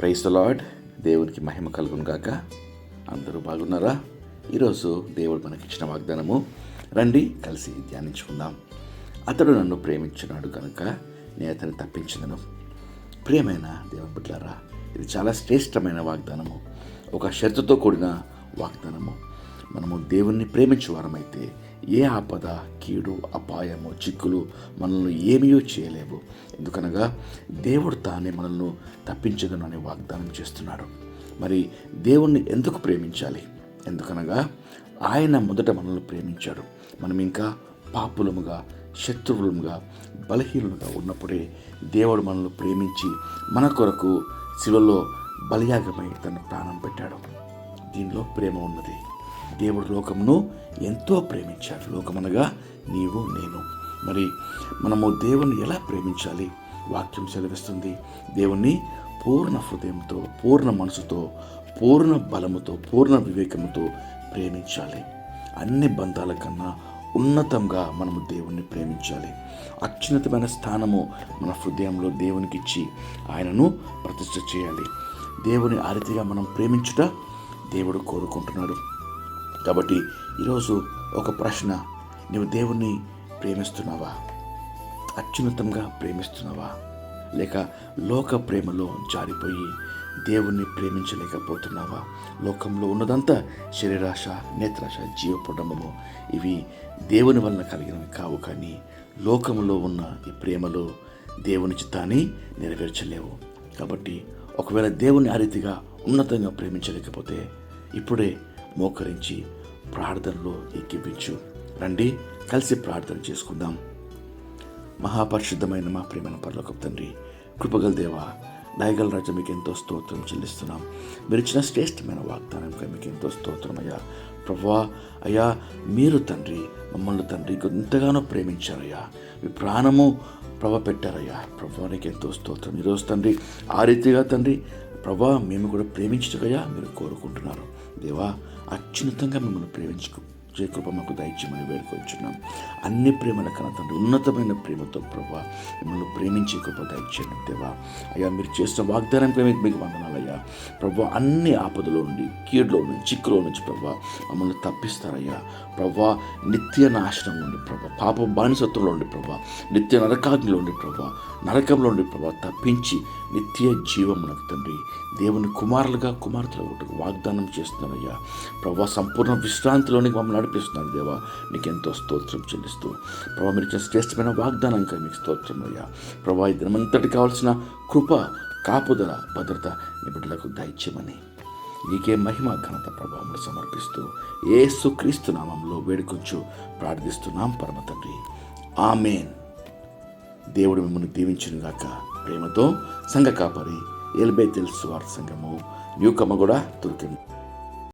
Price lord. దేవునికి మహిమ కలుగును గాక. అందరూ బాగున్నారా? ఈరోజు దేవుడు మనకిచ్చిన వాగ్దానము రండి కలిసి ధ్యానించుకుందాం. అతడు నన్ను ప్రేమించినాడు కనుక నేను అతన్ని తప్పించినను. ప్రియమైన దేవుని ఇది చాలా శ్రేష్టమైన వాగ్దానము. ఒక షరతుతో కూడిన వాగ్దానము. మనము దేవుణ్ణి ప్రేమించే వారమైతే ఏ ఆపద కీడు అపాయము చిక్కులు మనల్ని ఏమీ చేయలేవు. ఎందుకనగా దేవుడు తానే మనల్ని తప్పించగనని అనే వాగ్దానం చేస్తున్నాడు. మరి దేవుణ్ణి ఎందుకు ప్రేమించాలి? ఎందుకనగా ఆయన మొదట మనల్ని ప్రేమించాడు. మనం ఇంకా పాపులముగా శత్రువులముగా బలహీనులుగా ఉన్నప్పుడే దేవుడు మనల్ని ప్రేమించి మన కొరకు శివలో బలియాగమై తన ప్రాణం పెట్టాడు. దీనిలో ప్రేమ ఉన్నది. దేవుడు లోకమును ఎంతో ప్రేమించాడు. లోకమనగా నీవు నేను. మరి మనము దేవుని ఎలా ప్రేమించాలి? వాక్యం సెలవిస్తుంది. దేవుణ్ణి పూర్ణ హృదయంతో పూర్ణ మనసుతో పూర్ణ బలముతో పూర్ణ వివేకముతో ప్రేమించాలి. అన్ని బంధాల కన్నా ఉన్నతంగా మనము దేవుణ్ణి ప్రేమించాలి. అత్యున్నతమైన స్థానము మన హృదయంలో దేవునికి ఇచ్చి ఆయనను ప్రతిష్ట చేయాలి. దేవుని ఆ రీతిగా మనం ప్రేమించుట దేవుడు కోరుకుంటున్నాడు. కాబట్టి ఈరోజు ఒక ప్రశ్న. నువ్వు దేవుణ్ణి ప్రేమిస్తున్నావా? అత్యున్నతంగా ప్రేమిస్తున్నావా? లేక లోక ప్రేమలో జారిపోయి దేవుణ్ణి ప్రేమించలేకపోతున్నావా? లోకంలో ఉన్నదంతా శరీరాశ నేత్రాశ జీవపుడమము ఇవి దేవుని వలన కలిగినవి కావు కానీ లోకంలో ఉన్న ఈ ప్రేమలో దేవుని చిత్తాన్ని నెరవేర్చలేవు. కాబట్టి ఒకవేళ దేవుని ఆ రీతిగా ఉన్నతంగా ప్రేమించలేకపోతే ఇప్పుడే మోకరించి ప్రార్థనలో ఎక్కిపించు రండి కలిసి ప్రార్థన చేసుకుందాం. మహాపరిశుద్ధమైన మా ప్రేమ పర్లోక తండ్రి కృపగల దేవ దయగల రాజా మీకు ఎంతో స్తోత్రం చెల్లిస్తున్నాం. మీరు ఇచ్చిన శ్రేష్టమైన వాగ్దానంగా మీకు ఎంతో స్తోత్రం అయ్యా. ప్రభా అయ్యా మీరు తండ్రి మమ్మల్ని తండ్రి ఎంతగానో ప్రేమించారయ్యా. మీ ప్రాణము ప్రభ పెట్టారయ్యా. ప్రభా ఎంతో స్తోత్రం. ఈరోజు తండ్రి ఆ రీతిగా తండ్రి ప్రభా మేము కూడా ప్రేమించగయా మీరు కోరుకుంటున్నారు. దేవా అత్యున్నతంగా మిమ్మల్ని ప్రేమించుకు జయ కృప మాకు దయచేయమని వేడుకొచ్చున్నాం అన్ని ప్రేమల కన్నా ఉన్నతమైన ప్రేమతో ప్రభా మిమ్మల్ని ప్రేమించే కృప దయచేయండి దేవా. అయ్యా మీరు చేసిన వాగ్దానంపై మీకు మీకు వందనాలయ్యా. ప్రభా అన్ని ఆపదలో నుండి కీడులో నుంచి చిక్కులో నుంచి ప్రభా మమ్మల్ని తప్పిస్తారయ్యా. ప్రభా నిత్య నాశనం నుండి ప్రభా పాప బానిసత్వంలో ఉండి ప్రభా నిత్య నరకాగ్నిలో ఉండి ప్రభా నరకంలో ఉండి ప్రభా తప్పించి నిత్య జీవమునకు తండ్రి. దేవుని కుమారులుగా కుమార్తెలు ఒకటి వాగ్దానం చేస్తున్నానయ్యా. ప్రభా సంపూర్ణ విశ్రాంతిలోనికి మమ్మల్ని నడిపిస్తున్నాను దేవా. నీకు ఎంతో స్తోత్రం చెల్లిస్తూ ప్రభా మీరు ఇచ్చిన శ్రేష్టమైన కానీ మీకు స్తోత్రం అయ్యా. ప్రభా ఈ దినమంతటి కావాల్సిన కృప కాపుదల భద్రత నీ దయచేయమని నీకే మహిమ ఘనత ప్రభావములు సమర్పిస్తూ ఏసుక్రీస్తు నామంలో వేడుకొచ్చు ప్రార్థిస్తున్నాం పరమ తండ్రి. ఆమెన్. దేవుడు మిమ్మల్ని దీవించునుగాక. ప్రేమతో సంఘ కాపరి ఎల్బే తెలుసు వార్త సంఘము న్యూకమ్మ కూడా దొరికింది